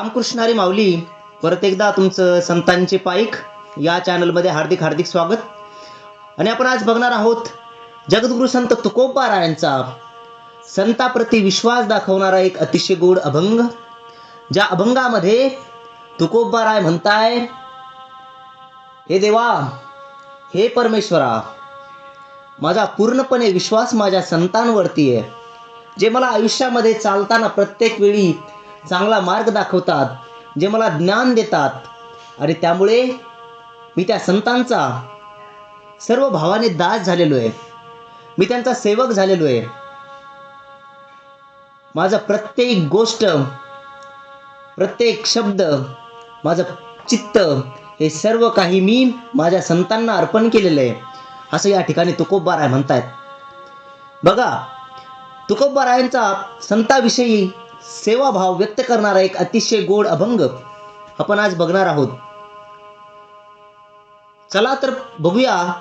रामकृष्णारी माऊली परत एकदा तुमचं संतांचे पाईक या चॅनलमध्ये हार्दिक हार्दिक स्वागत. आणि आपण आज बघणार आहोत जगद्गुरु संत तुकोबारायांचा संताप्रती विश्वास दाखवणारा एक अतिशय गोड अभंग ज्या अभंगामध्ये तुकोबाराय म्हणताय हे देवा हे परमेश्वरा माझा पूर्णपणे विश्वास माझ्या संतांवरती आहे. जे मला आयुष्यामध्ये चालताना प्रत्येक वेळी चांगला मार्ग दाखवतात जे मला ज्ञान देतात. आणि त्यामुळे मी त्या संतांचा सर्व भावाने दास झालेलो आहे. मी त्यांचा सेवक झालेलो आहे. माझं प्रत्येक गोष्ट प्रत्येक शब्द माझं चित्त हे सर्व काही मी माझ्या संतांना अर्पण केलेलं आहे. असं या ठिकाणी तुकोबाराय म्हणतायत. बघा तुकोबारायांचा संताविषयी सेवाभाव व्यक्त करणारा एक अतिशय गोड अभंग आपण आज बघणार आहोत. चला तर बघूया.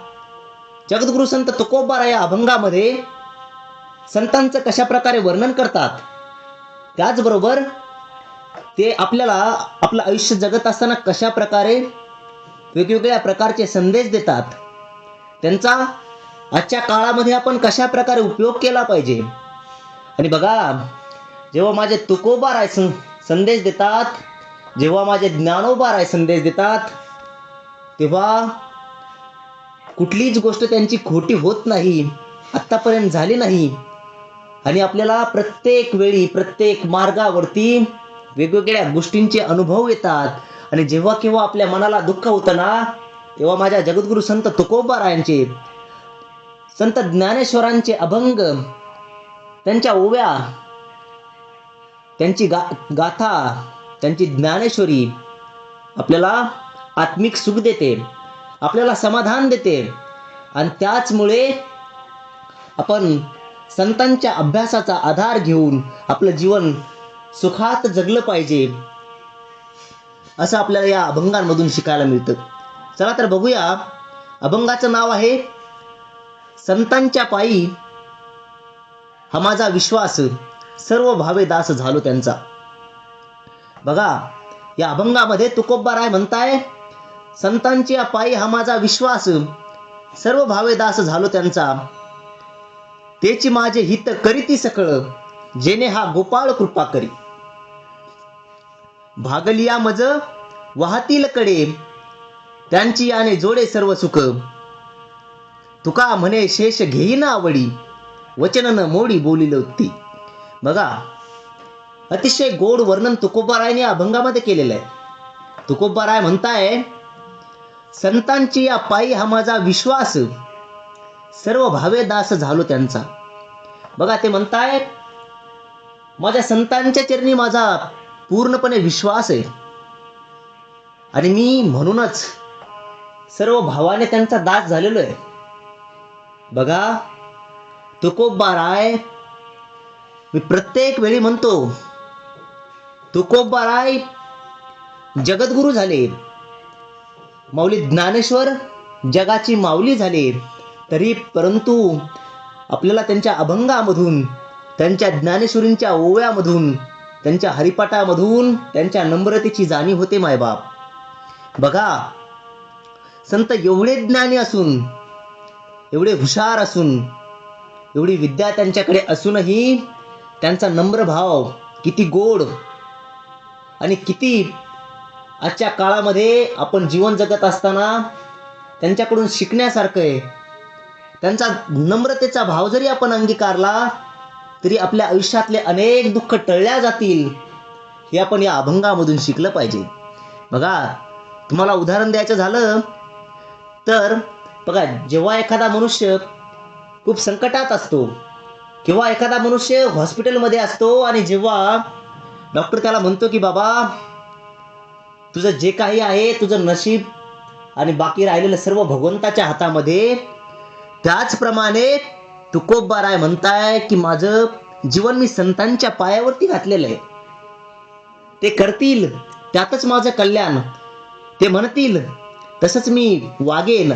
जगद्गुरु संत तुकोबारा या अभंगामध्ये संतांचं कशा प्रकारे वर्णन करतात? त्याचबरोबर ते आपल्याला आपलं आयुष्य जगत असताना कशा प्रकारे वेगवेगळ्या प्रकारचे संदेश देतात? त्यांचा आजच्या काळामध्ये आपण कशा प्रकारे उपयोग केला पाहिजे? आणि बघा जेव्हा माझे तुकोबा राय संदेश देतात जेव्हा माझे ज्ञानोबा राय संदेश देतात तेव्हा कुठलीच गोष्ट त्यांची खोटी होत नाही आत्तापर्यंत झाली नाही. आणि आपल्याला प्रत्येक वेळी प्रत्येक मार्गावरती वेगवेगळ्या गोष्टींचे अनुभव येतात. आणि जेव्हा केव्हा आपल्या मनाला दुःख होतं ना तेव्हा माझ्या जगद्गुरु संत तुकोबारायांचे संत ज्ञानेश्वरांचे अभंग त्यांच्या ओव्या त्यांची गा गाथा त्यांची ज्ञानेश्वरी आपल्याला आत्मिक सुख देते आपल्याला समाधान देते. आणि त्याचमुळे आपण संतांच्या अभ्यासाचा आधार घेऊन आपलं जीवन सुखात जगलं पाहिजे असं आपल्याला या अभंगांमधून शिकायला मिळतं. चला तर बघूया. अभंगाचं नाव आहे संतांच्या पायी हा माझा विश्वास. सर्व भावे दास झालो त्यांचा. बघा या अभंगामध्ये तुकोबाराय म्हणताय संतांची पायी हा माझा विश्वास. सर्व भावे दास झालो त्यांचा. तेची माझे हित करीती सकळ जेने हा गोपाळ कृपा करी. भागलिया मज वाहतील कडे त्यांची याने जोडे सर्व सुख. तुका म्हणे शेष घेईना आवडी वचनन मोडी बोलिल ती बघा अतिशय गोड वर्णन तुकोबारायने अभंगामध्ये केलेलं आहे. तुकोबाराय म्हणताय संतांची या पायी हा माझा विश्वास. सर्व भावे दास झालो त्यांचा. बघा ते म्हणताय माझ्या संतांच्या चरणी माझा पूर्णपणे विश्वास आहे. आणि मी म्हणूनच सर्व भावाने त्यांचा दास झालेलो आहे. बघा तुकोबाराय मी प्रत्येक वेळी म्हणतो तुकोबाराय जगद्गुरु झाले. माऊली ज्ञानेश्वर जगाची माऊली झाले. तरी परंतु आपल्याला त्यांच्या अभंगामधून त्यांच्या ज्ञानेश्वरींच्या ओव्यामधून त्यांच्या हरिपाठामधून त्यांच्या नम्रतेची जाणीव होते मायबाप बघा संत एवढे ज्ञानी असून एवढे हुशार असून एवढी विद्या त्यांच्याकडे असूनही त्यांचा नम्र भाव किती गोड आणि किती आजच्या काळामध्ये आपण जीवन जगत असताना त्यांच्याकडून शिकण्यासारखं आहे. त्यांचा नम्रतेचा भाव जरी आपण अंगीकारला तरी आपल्या आयुष्यातले अनेक दुःख टळल्या जातील हे आपण या अभंगामधून शिकलं पाहिजे. बघा तुम्हाला उदाहरण द्यायचं झालं तर बघा जेव्हा एखादा मनुष्य खूप संकटात असतो किंवा एखादा मनुष्य हॉस्पिटलमध्ये असतो आणि जेव्हा डॉक्टर त्याला म्हणतो की बाबा तुझं जे काही आहे तुझं नशीब आणि बाकी राहिलेलं सर्व भगवंताच्या हातामध्ये त्याचप्रमाणे तुकोबाराय म्हणताय की माझं जीवन मी संतांच्या पायावरती घातलेलं आहे. ते करतील त्यातच माझं कल्याण. ते म्हणतील तसंच मी वागेन.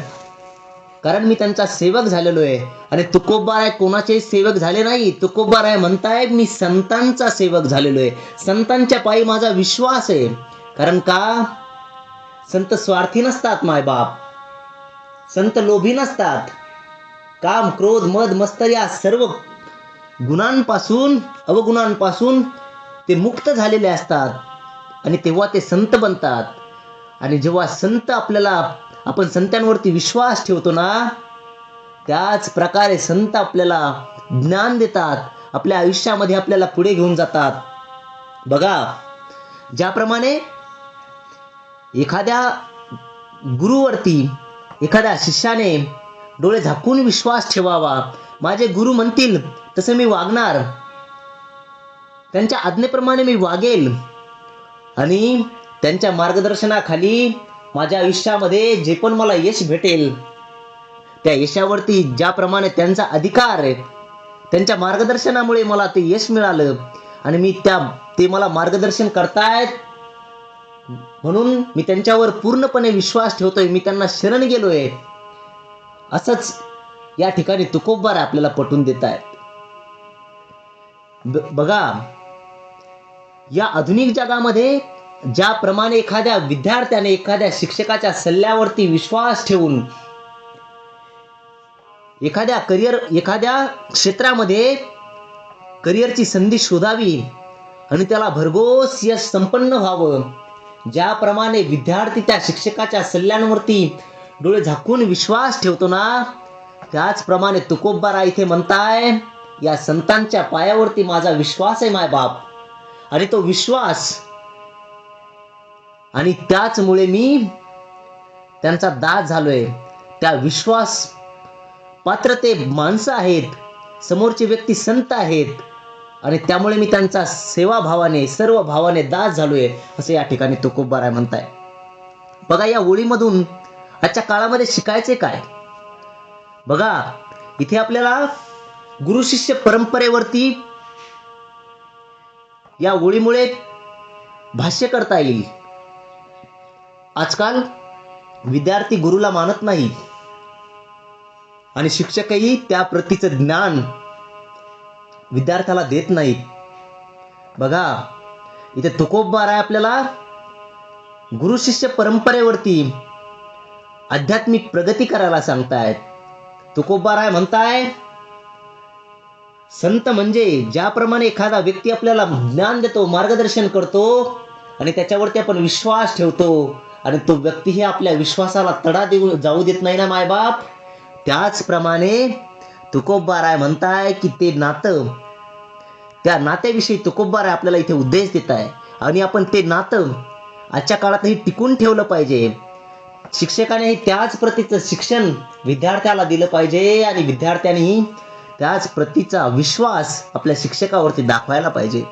कारण मी त्यांचा सेवक झालेलो आहे. आणि तुकोबाराय कोणाचे सेवक झाले नाही. तुकोबाराय म्हणताय मी संतांचा सेवक झालेलो आहे. संतांच्या पायी माझा विश्वास आहे. कारण का? संत स्वार्थी नसतात मायबाप संत लोभी नसतात. काम क्रोध मद मस्तर या सर्व गुणांपासून अवगुणांपासून ते मुक्त झालेले असतात. आणि तेव्हा ते संत बनतात. आणि जेव्हा संत आपल्याला आपण संतांवरती विश्वास ठेवतो ना त्याच प्रकारे संत आपल्याला ज्ञान देतात आपल्या आयुष्यामध्ये आपल्याला पुढे घेऊन जातात. बघा ज्याप्रमाणे एखाद्या गुरुवरती एखाद्या शिष्याने डोळे झाकून विश्वास ठेवावा. माझे गुरु म्हणतील तसं मी वागणार. त्यांच्या आज्ञेप्रमाणे मी वागेल. आणि त्यांच्या मार्गदर्शनाखाली माझ्या आयुष्यामध्ये जे पण मला यश भेटेल त्या यशावरती ज्याप्रमाणे त्यांचा अधिकार आहे त्यांच्या मार्गदर्शनामुळे मला ते यश मिळालं आणि मी त्या ते मला मार्गदर्शन करतायत. म्हणून मी त्यांच्यावर पूर्णपणे विश्वास ठेवतोय मी त्यांना शरण गेलोय. असंच या ठिकाणी तुकोबार आपल्याला पटवून देत आहेत बघा या आधुनिक जगामध्ये ज्याप्रमाणे एखाद्या विद्यार्थ्याने एखाद्या शिक्षकाच्या सल्ल्यावरती विश्वास ठेवून एखाद्या करिअर एखाद्या क्षेत्रामध्ये करिअरची संधी शोधावी आणि त्याला भरघोस यश संपन्न व्हावं ज्याप्रमाणे विद्यार्थी त्या शिक्षकाच्या सल्ल्यांवरती डोळे झाकून विश्वास ठेवतो ना त्याचप्रमाणे तुकोबारा इथे म्हणताय या संतांच्या पायावरती माझा विश्वास आहे माय बाप आणि तो विश्वास आणि त्याचमुळे मी त्यांचा दास झालोय. त्या विश्वास पात्र ते माणसं आहेत समोरचे व्यक्ती संत आहेत आणि त्यामुळे मी त्यांचा सेवाभावाने सर्व भावाने दास झालोय असं या ठिकाणी तुकोबाराय म्हणताय. बघा या ओळीमधून आजच्या काळामध्ये शिकायचे काय? बघा इथे आपल्याला गुरु शिष्य परंपरेवरती या ओळीमुळे भाष्य करता येईल. आजकाल विद्यार्थी गुरुला मानत नाही. आणि शिक्षकही त्या प्रतीचं ज्ञान विद्यार्थ्याला देत नाहीत. बघा इथे तुकोबार आहे आपल्याला. गुरु शिष्य परंपरेवरती आध्यात्मिक प्रगती करायला सांगतायत. तुकोबार आहे म्हणताय संत म्हणजे ज्याप्रमाणे एखादा व्यक्ती आपल्याला ज्ञान देतो मार्गदर्शन करतो आणि त्याच्यावरती आपण विश्वास ठेवतो आणि तो व्यक्तीही आपल्या विश्वासाला तडा देऊ जाऊ देत नाही ना मायबाप? त्याचप्रमाणे तुकोबाराय म्हणताय की ते नातं त्या नात्याविषयी तुकोबाराय आपल्याला इथे उद्देश देत आहे आणि आपण ते नातं आजच्या काळातही टिकून ठेवलं पाहिजे. शिक्षकानेही त्याच प्रतीचं शिक्षण विद्यार्थ्याला दिलं पाहिजे आणि विद्यार्थ्यांनीही त्याच प्रतीचा विश्वास आपल्या शिक्षकावरती दाखवायला पाहिजे.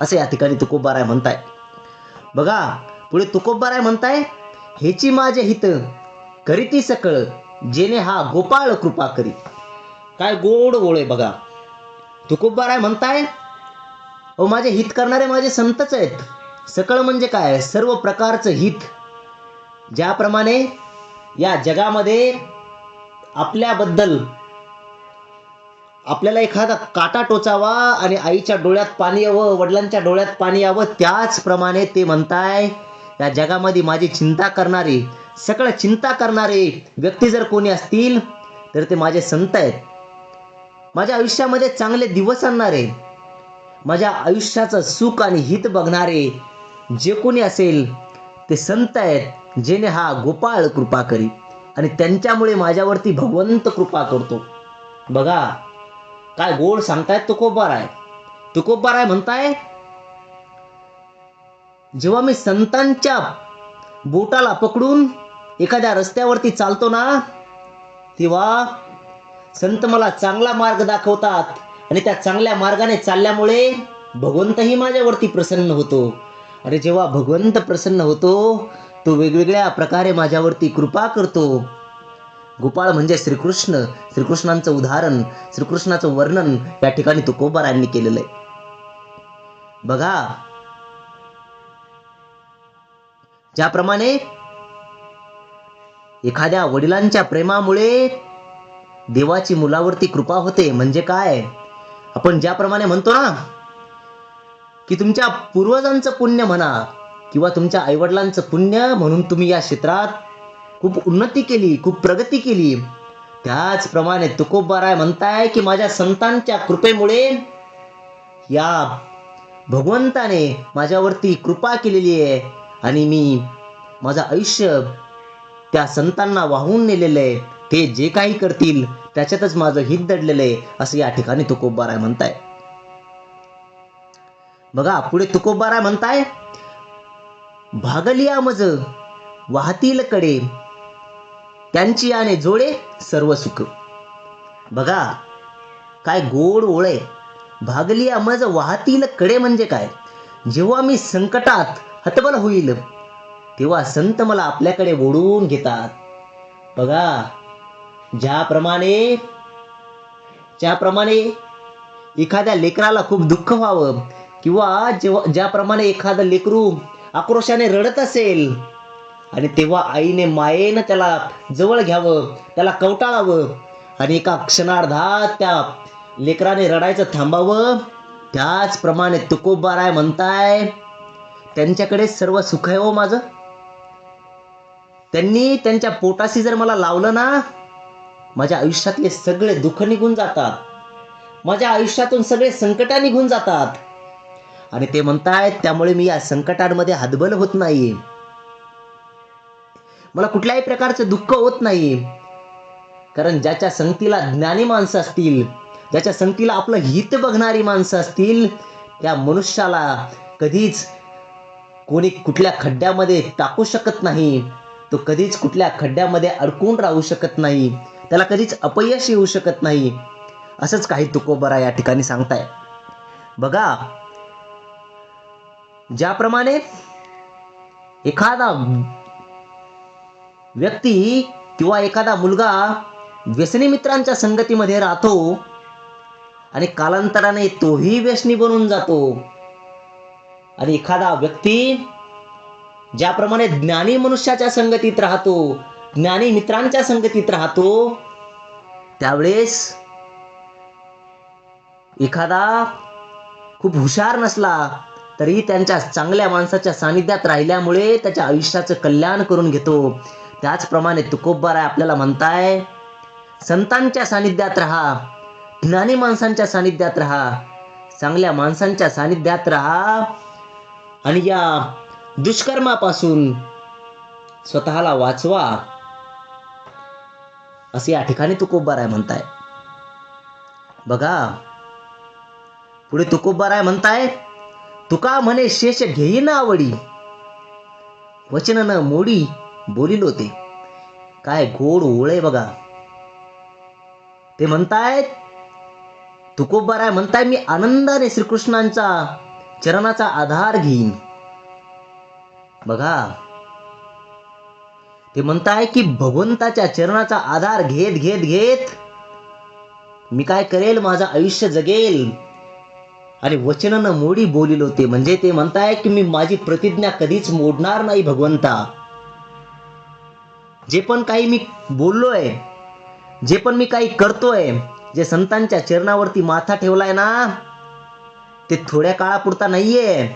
असं या ठिकाणी तुकोबाराय म्हणताय. बघा पुढे तुकोबाराय म्हणताय हेची माझे हित करीती सकळ जेणे हा गोपाळ कृपा करी. काय गोड ओळ आहे बघा. तुकोबाराय म्हणताय अहो माझे हित करणारे माझे संतच आहेत. सकळ म्हणजे काय? सर्व प्रकारचं हित. ज्याप्रमाणे या जगामध्ये आपल्याबद्दल आपल्याला एखादा काटा टोचावा आणि आईच्या डोळ्यात पाणी यावं वडिलांच्या डोळ्यात पाणी यावं त्याचप्रमाणे ते म्हणताय या जगामध्ये माझी चिंता करणारे सगळं चिंता करणारे व्यक्ती जर कोणी असतील तर ते माझे संत आहेत. माझ्या आयुष्यामध्ये चांगले दिवस आणणारे माझ्या आयुष्याचं सुख आणि हित बघणारे जे कोणी असेल ते संत आहेत जेणे हा गोपाळ कृपा करी आणि त्यांच्यामुळे माझ्यावरती भगवंत कृपा करतो. बघा काय गोड सांगतायत तुकोबार आहे तुकोबार आहे म्हणताय जेव्हा मी संतांच्या बोटाला पकडून एखाद्या रस्त्यावरती चालतो ना तेव्हा संत मला चांगला मार्ग दाखवतात आणि त्या चांगल्या मार्गाने चालल्यामुळे भगवंतही माझ्यावरती प्रसन्न होतो. आणि जेव्हा भगवंत प्रसन्न होतो तो वेगवेगळ्या प्रकारे माझ्यावरती कृपा करतो. गोपाळ म्हणजे श्रीकृष्ण. श्रीकृष्णांचं उदाहरण श्रीकृष्णाचं वर्णन या ठिकाणी तुकोबारांनी केलेलं आहे. बघा ज्याप्रमाणे एखाद्या वडिलांच्या प्रेमामुळे देवाची मुलावरती कृपा होते म्हणजे काय? आपण ज्याप्रमाणे म्हणतो ना की तुमच्या पूर्वजांचं पुण्य म्हणा किंवा तुमच्या आईवडिलांचं पुण्य म्हणून तुम्ही या क्षेत्रात खूप उन्नती केली खूप प्रगती केली. त्याचप्रमाणे तुकोबाराय म्हणताय की माझ्या संतांच्या कृपेमुळे या भगवंताने माझ्यावरती कृपा केलेली आहे. आणि मी माझं आयुष्य त्या संतांना वाहून नेलेलं आहे. ते जे काही करतील त्याच्यातच माझं हित दडलेलं आहे असं या ठिकाणी तुकोबाराय म्हणताय. बघा पुढे तुकोबाराय म्हणताय भागलिया मज वाहतील कडे त्यांची आणि जोडे सर्व सुख. बघा काय गोड ओळ आहे भागलिया मज वाहतील कडे म्हणजे काय? जेव्हा मी संकटात हतबल होईल. तेव्हा संत मला आपल्याकडे ओढून घेतात. बघा ज्याप्रमाणे ज्याप्रमाणे एखाद्या लेकराला खूप दुःख व्हावं किंवा जेव्हा ज्याप्रमाणे एखादं लेकरू आक्रोशाने रडत असेल आणि तेव्हा आईने मायेनं त्याला जवळ घ्यावं त्याला कवटाळावं आणि एका क्षणार्धात त्या लेकराने रडायचं थांबावं त्याचप्रमाणे तुकोबाराय म्हणताय त्यांच्याकडे सर्व सुख आहे हो माझं. त्यांनी त्यांच्या पोटाशी जर मला लावलं ना माझ्या आयुष्यातले सगळे दुःख निघून जातात. माझ्या आयुष्यातून सगळे संकटा निघून जातात. आणि ते म्हणतायत त्यामुळे मी या संकटांमध्ये हातबल होत नाही मला कुठल्याही प्रकारचं दुःख होत नाही. कारण ज्याच्या संगतीला ज्ञानी माणसं असतील ज्याच्या संगतीला आपलं हित बघणारी माणसं असतील त्या मनुष्याला कधीच कोणी कुठल्या खड्ड्यामध्ये टाकू शकत नाही तो कधीच कुठल्या खड्ड्यामध्ये अडकून राहू शकत नाही त्याला कधीच अपयश येऊ शकत नाही. असंच काही तुकोबरा या ठिकाणी सांगताय. बघा ज्याप्रमाणे एखादा व्यक्ती किंवा एखादा मुलगा व्यसनी मित्रांच्या संगतीमध्ये राहतो आणि कालांतराने तोही व्यसनी बनून जातो. आणि एखादा व्यक्ती ज्याप्रमाणे ज्ञानी मनुष्याच्या संगतीत राहतो ज्ञानी मित्रांच्या संगतीत राहतो त्यावेळेस एखादा खूप हुशार नसला तरी त्यांच्या चांगल्या माणसाच्या सानिध्यात राहिल्यामुळे त्याच्या आयुष्याचं कल्याण करून घेतो. त्याचप्रमाणे तुकोबाराय आपल्याला म्हणताय संतांच्या सानिध्यात राहा ज्ञानी माणसांच्या सानिध्यात राहा चांगल्या माणसांच्या सानिध्यात राहा आणि या दुष्कर्मापासून स्वतःला वाचवा. असे या ठिकाणी तुकोबाराय म्हणताय. बघा पुढे तुकोबाराय म्हणताय तुका म्हणे शेष घेईन आवडी. वचन मोडी बोलिल होते. काय गोड ओळे बघा. ते म्हणतायत तुकोबाराय म्हणताय मी आनंदाने श्रीकृष्णांचा चरणाचा आधार घेईन. बघा. ते म्हणताय की भगवंताच्या चरणाचा आधार घेत घेत घेत मी काय करेल? माझं आयुष्य जगेल. आणि वचनानं मोडी बोलिलो ते. म्हणजे ते म्हणताय की मी माझी प्रतिज्ञा कधीच मोडणार नाही भगवंता. जे पण काही मी बोललोय जे पण मी काही करतोय जे संतांच्या चरणावरती माथा ठेवलाय ना ते थोड्या काळापुरता नाहीये.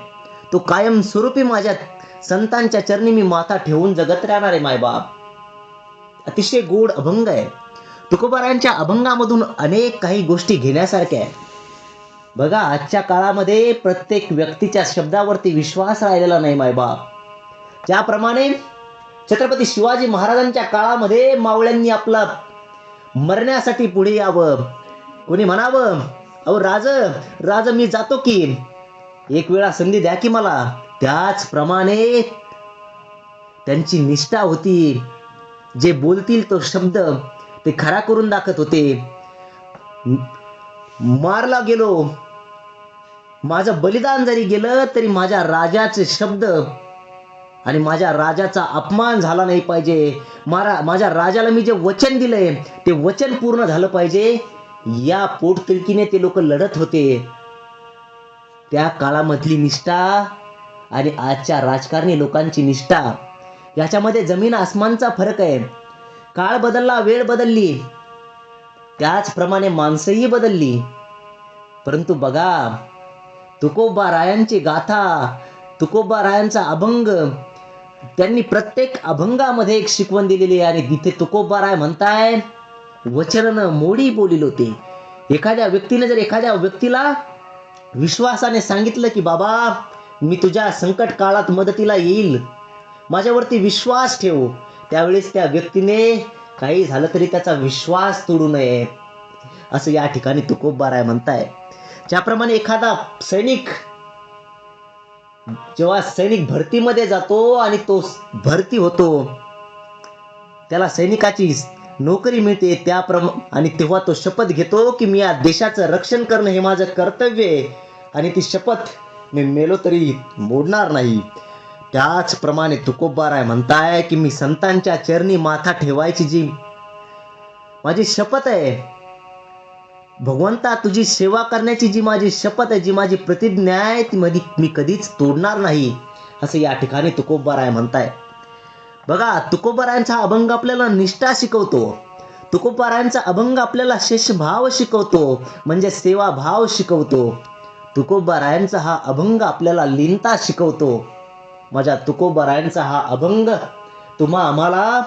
तो कायम स्वरूपी माझ्या संतांच्या चरणी मी माथा ठेवून जगत राहणार आहे मायबाप अतिशय गोड अभंग आहे. तुकोबारांच्या अभंगामधून अनेक काही गोष्टी घेण्यासारख्या आहे बघा आजच्या काळामध्ये प्रत्येक व्यक्तीच्या शब्दावरती विश्वास राहिलेला नाही मायबाप ज्याप्रमाणे छत्रपती शिवाजी महाराजांच्या काळामध्ये मावळ्यांनी आपलं मरण्यासाठी पुढे यावं. कोणी म्हणावं अहो राज राज मी जातो की. एक वेळा संधी द्या की मला. त्याचप्रमाणे त्यांची निष्ठा होती. जे बोलतील तो शब्द ते खरा करून दाखत होते. मारला गेलो. माझं बलिदान जरी गेलं तरी माझ्या राजाचे शब्द आणि माझ्या राजाचा अपमान झाला नाही पाहिजे. मारा माझ्या राजाला मी जे वचन दिलंय ते वचन पूर्ण झालं पाहिजे. या पोटतिडकीने ते लोक लढत होते. त्या काळामधली निष्ठा आणि आजच्या राजकारणी लोकांची निष्ठा याच्यामध्ये जमीन आसमानचा फरक आहे. काळ बदलला वेळ बदलली. त्याचप्रमाणे माणसंही बदलली. परंतु बघा तुकोबा रायांची गाथा तुकोबा रायांचा अभंग त्यांनी प्रत्येक अभंगामध्ये एक शिकवण दिलेली आहे आणि तिथे तुकोबा राय म्हणताय वचनं मोडी बोलील होते. एखाद्या व्यक्तीने जर एखाद्या व्यक्तीला विश्वासाने सांगितलं की बाबा मी तुझ्या संकट काळात मदतीला येईल. माझ्यावरती विश्वास ठेव. त्यावेळेस त्या व्यक्तीने काही झालं तरी त्याचा विश्वास तोडू नये. असं या ठिकाणी तुकोबा राय म्हणताय. ज्याप्रमाणे एखादा सैनिक जेव्हा सैनिक भरतीमध्ये जातो आणि तो भरती होतो त्याला सैनिकाची नोकरी मिळते त्याप्रमा आणि तेव्हा तो शपथ घेतो की मी या देशाचं रक्षण करणं हे माझं कर्तव्य आहे. आणि ती शपथ मी मेलो तरी मोडणार नाही. त्याचप्रमाणे तुकोबाराय म्हणताय की मी संतांच्या चरणी माथा ठेवायची जी माझी शपथ आहे. भगवंता तुझी सेवा करण्याची जी माझी शपथ आहे जी माझी प्रतिज्ञा आहे ती मधी मी कधीच तोडणार नाही. असं या ठिकाणी तुकोबाराय म्हणताय. बघा तुकोबारायांचा अभंग आपल्याला निष्ठा शिकवतो. तुकोबारायांचा अभंग आपल्याला शेषभाव शिकवतो म्हणजे सेवाभाव शिकवतो. तुकोबारायांचा हा अभंग आपल्याला लिंता शिकवतो. माझ्या तुकोबारायांचा हा अभंग तुम्हा आम्हाला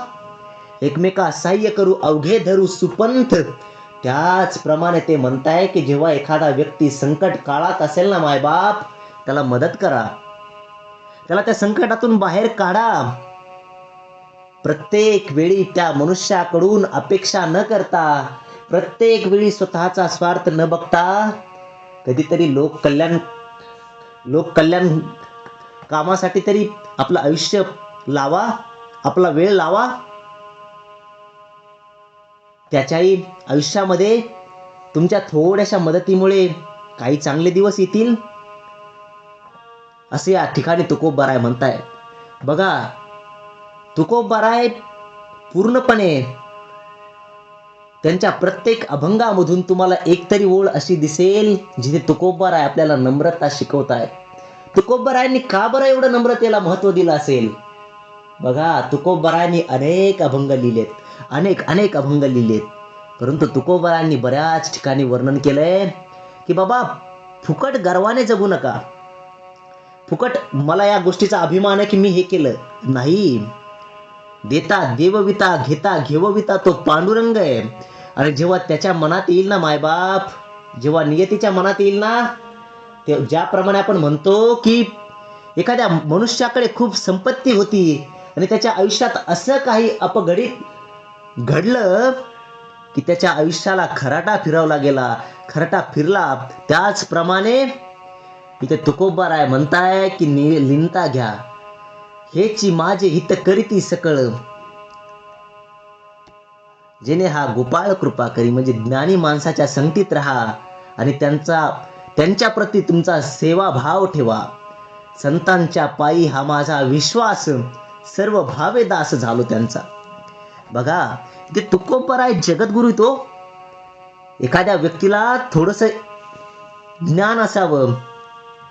एकमेका सहाय्य करू अवघे धरू सुपंथ. त्याचप्रमाणे ते म्हणताय की जेव्हा एखादा व्यक्ती संकट काळात असेल ना मायबाप त्याला मदत करा. त्याला त्या संकटातून बाहेर काढा. प्रत्येक वेळी त्या मनुष्याकडून अपेक्षा न करता प्रत्येक वेळी स्वतःचा स्वार्थ न बघता कधीतरी लोक कल्याण कामासाठी तरी आपलं आयुष्य लावा आपला वेळ लावा. त्याच्याही आयुष्यामध्ये तुमच्या थोड्याशा मदतीमुळे काही चांगले दिवस येतील. असे या ठिकाणी तुकोबाराय म्हणताय बघा तुकोबराय पूर्णपणे त्यांच्या प्रत्येक अभंगामधून तुम्हाला एक तरी ओळ अशी दिसेल जिथे तुकोबराय आपल्याला नम्रता शिकवताय. तुकोबरायांनी का बरं एवढं नम्रतेला महत्त्व दिलं असेल? बघा तुकोबरायांनी अनेक अभंग लिहिलेत अनेक अनेक अभंग लिहिलेत. परंतु तुकोबरायांनी बऱ्याच ठिकाणी वर्णन केलंय की बाबा फुकट गर्वाने जगू नका. फुकट मला या गोष्टीचा अभिमान आहे की मी हे केलं. नाही. देता देवविता घेता घेवविता तो पांडुरंग आहे. आणि जेव्हा त्याच्या मनात येईल ना मायबाप जेव्हा नियतीच्या मनात येईल ना ते ज्याप्रमाणे आपण म्हणतो की एखाद्या मनुष्याकडे खूप संपत्ती होती आणि त्याच्या आयुष्यात असं काही अपघडित घडलं की त्याच्या आयुष्याला खराटा फिरवला गेला. खराटा फिरला. त्याचप्रमाणे इथे तुकोबाराय आहे म्हणताय की नि लिंता घ्या. हेची माझे हित करीती सकळ. जेणे हा गोपाळ कृपा करी म्हणजे ज्ञानी माणसाच्या संगतीत राहा आणि त्यांचा त्यांच्या प्रती तुमचा सेवाभाव ठेवा. संतांच्या पायी हा माझा विश्वास सर्व भावे दास झालो त्यांचा. बघा ते तुकोपराय आहे जगद्गुरु तो. एखाद्या व्यक्तीला थोडस ज्ञान असावं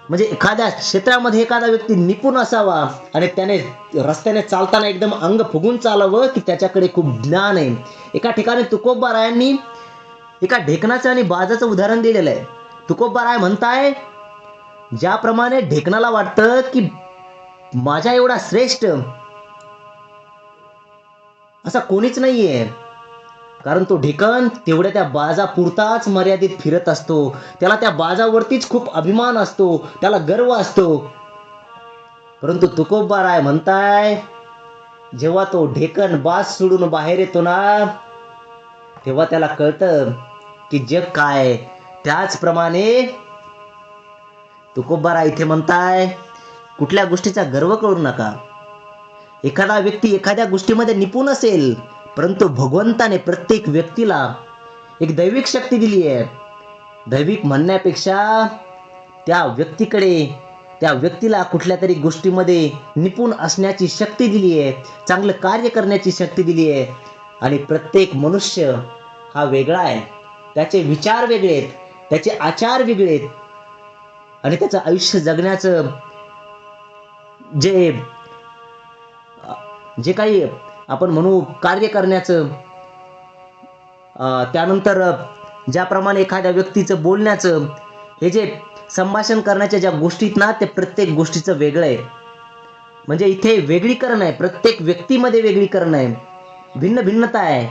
म्हणजे एखाद्या क्षेत्रामध्ये एखादा व्यक्ती निपुण असावा आणि त्याने रस्त्याने चालताना एकदम अंग फुगून चालावं की त्याच्याकडे खूप ज्ञान आहे. एका ठिकाणी तुकोबारायांनी एका ढेकणाचं आणि बाजाचं उदाहरण दिलेलं आहे. तुकोबाराय म्हणताय ज्याप्रमाणे ढेकणाला वाटतं की माझ्या एवढा श्रेष्ठ असा कोणीच नाहीये. कारण तो ढेकण तेवढ्या त्या बाजापुरताच मर्यादित फिरत असतो. त्याला त्या बाजावरतीच खूप अभिमान असतो. त्याला गर्व असतो. परंतु तुकोबा राय म्हणताय जेव्हा तो ढेकण बाज सोडून बाहेर येतो ना तेव्हा त्याला कळतं की जग काय त्याचप्रमाणे तुकोबारा इथे म्हणताय कुठल्या गोष्टीचा गर्व करू नका. एखादा व्यक्ती एखाद्या गोष्टीमध्ये निपुण असेल परंतु भगवंताने प्रत्येक व्यक्तीला एक दैविक शक्ती दिली आहे. दैविक म्हणण्यापेक्षा त्या व्यक्तीकडे त्या व्यक्तीला कुठल्या तरी गोष्टीमध्ये निपुण असण्याची शक्ती दिली आहे चांगलं कार्य करण्याची शक्ती दिली आहे. आणि प्रत्येक मनुष्य हा वेगळा आहे. त्याचे विचार वेगळे आहेत त्याचे आचार वेगळे आहेत. आणि त्याचं आयुष्य जगण्याचं जे जे काही आपण म्हणू कार्य करण्याचं. त्यानंतर ज्याप्रमाणे एखाद्या व्यक्तीचं बोलण्याचं हे जे संभाषण करण्याच्या ज्या गोष्टीत ना ते प्रत्येक गोष्टीचं वेगळं आहे. म्हणजे इथे वेगळीकरण आहे प्रत्येक व्यक्तीमध्ये वेगळीकरण आहे. भिन्न भिन्नता आहे.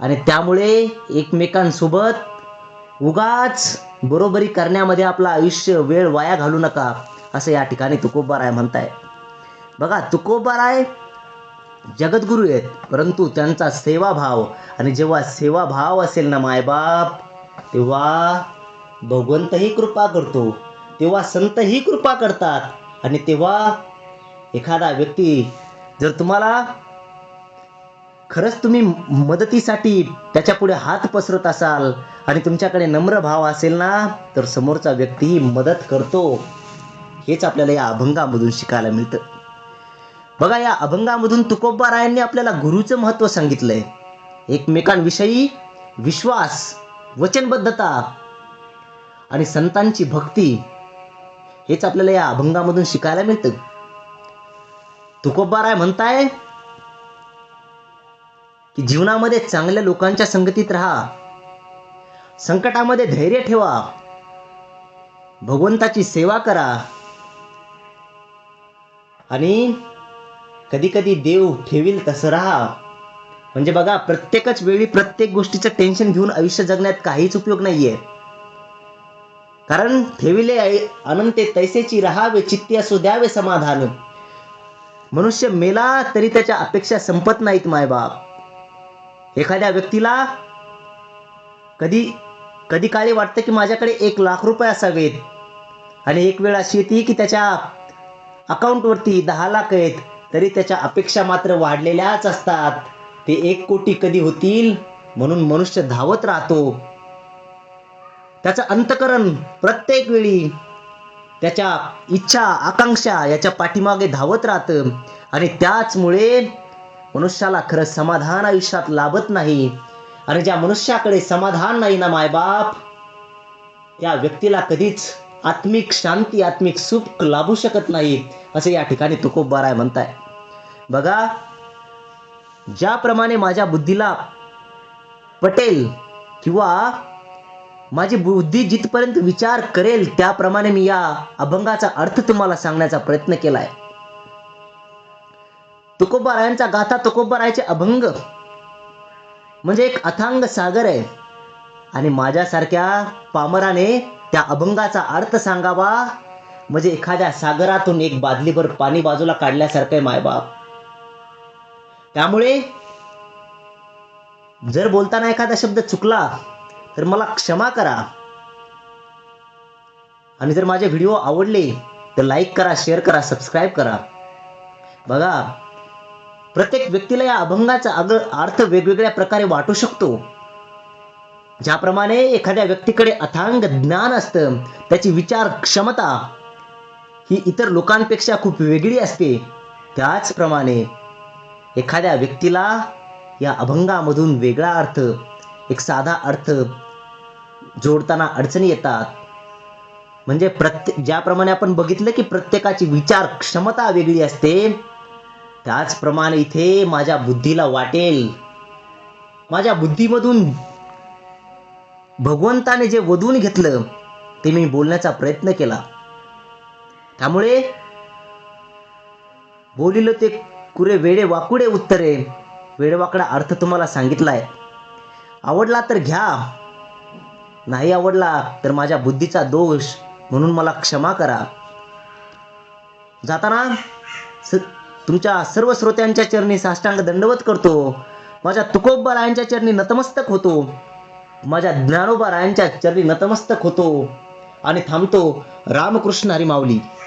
आणि त्यामुळे एकमेकांसोबत उगाच बरोबरी करण्यामध्ये आपलं आयुष्य वेळ वाया घालू नका असं या ठिकाणी तुकोबाराय म्हणताय. बघा तुकोबाराय जगद्गुरू आहेत परंतु त्यांचा सेवाभाव आणि जेव्हा सेवाभाव असेल ना मायबाप तेव्हा भगवंतही कृपा करतो तेव्हा संतही कृपा करतात आणि तेव्हा एखादा व्यक्ती जर तुम्हाला खरंच तुम्ही मदतीसाठी त्याच्यापुढे हात पसरत असाल आणि तुमच्याकडे नम्र भाव असेल ना तर समोरचा व्यक्तीही मदत करतो. हेच आपल्याला या अभंगामधून शिकायला मिळतं. बघा या अभंगामधून तुकोबा रायांनी आपल्याला गुरुचं महत्त्व सांगितलंय. एकमेकांविषयी विश्वास वचनबद्धता आणि संतांची भक्ती हेच आपल्याला या अभंगामधून शिकायला मिळतं. तुकोबा राय म्हणताय की जीवनामध्ये चांगल्या लोकांच्या संगतीत राहा. संकटामध्ये धैर्य ठेवा. भगवंताची सेवा करा. आणि कधी कधी देव ठेवील तसं राहा. म्हणजे बघा प्रत्येकच वेळी प्रत्येक गोष्टीचं टेन्शन घेऊन आयुष्य जगण्यात काहीच उपयोग नाहीये. कारण ठेविले अनंते तैसेची राहावे चित्ती असू द्यावे समाधान. मनुष्य मेला तरी त्याच्या अपेक्षा संपत नाहीत मायबाप एखाद्या व्यक्तीला कधी कधी काळी वाटतं की माझ्याकडे एक लाख रुपये असावेत. आणि एक वेळ अशी येते की त्याच्या अकाउंटवरती दहा लाख आहेत. तरी त्याच्या अपेक्षा मात्र वाढलेल्याच असतात. ते एक कोटी कधी होतील? म्हणून मनुष्य धावत राहतो. त्याचं अंतकरण प्रत्येक वेळी त्याच्या इच्छा आकांक्षा याच्या पाठीमागे धावत राहतं. आणि त्याचमुळे मनुष्याला खरं समाधान आयुष्यात लाभत नाही. आणि ज्या मनुष्याकडे समाधान नाही ना मायबाप त्या व्यक्तीला कधीच आत्मिक शांती आत्मिक सुख लाभू शकत नाही असे या ठिकाणी तुकोबाराय म्हणताय. बघा ज्याप्रमाणे माझ्या बुद्धीला पटेल किंवा माझी बुद्धी जिथपर्यंत विचार करेल त्याप्रमाणे मी या अभंगाचा अर्थ तुम्हाला सांगण्याचा प्रयत्न केलाय. तुकोबारायांचा गाथा तुकोबारायचे अभंग म्हणजे एक अथांग सागर आहे. आणि माझ्यासारख्या पामराने त्या अभंगाचा अर्थ सांगावा म्हणजे एखाद्या सागरातून एक बादलीभर पाणी बाजूला काढल्यासारखं आहे मायबाप. त्यामुळे जर बोलताना एखादा शब्द चुकला तर मला क्षमा करा. आणि जर माझे व्हिडिओ आवडले तर लाईक करा शेअर करा सबस्क्राईब करा. बघा प्रत्येक व्यक्तीला या अभंगाचा अग अर्थ वेगवेगळ्या प्रकारे वाटू शकतो. ज्याप्रमाणे एखाद्या व्यक्तीकडे अथांग ज्ञान असतं त्याची विचार क्षमता ही इतर लोकांपेक्षा खूप वेगळी असते. त्याचप्रमाणे एखाद्या व्यक्तीला या अभंगामधून वेगळा अर्थ एक साधा अर्थ जोडताना अडचणी येतात. म्हणजे प्रत्येक ज्याप्रमाणे आपण बघितलं की प्रत्येकाची विचार क्षमता वेगळी असते त्याचप्रमाणे इथे माझ्या बुद्धीला वाटेल. माझ्या बुद्धीमधून भगवंताने जे वधून घेतलं ते मी बोलण्याचा प्रयत्न केला. त्यामुळे बोलिलं ते कुरे वेडे वाकुडे उत्तरे. वेडेवाकडा अर्थ तुम्हाला सांगितलाय. आवडला तर घ्या. नाही आवडला तर माझ्या बुद्धीचा दोष म्हणून मला क्षमा करा. जाताना स तुमच्या सर्व श्रोत्यांच्या चरणी साष्टांग दंडवत करतो. माझ्या तुकोबा रायांच्या चरणी नतमस्तक होतो. माझ्या ज्ञानोबा रायांच्या चरणी नतमस्तक होतो. आणि थांबतो रामकृष्ण हरिमावली माऊली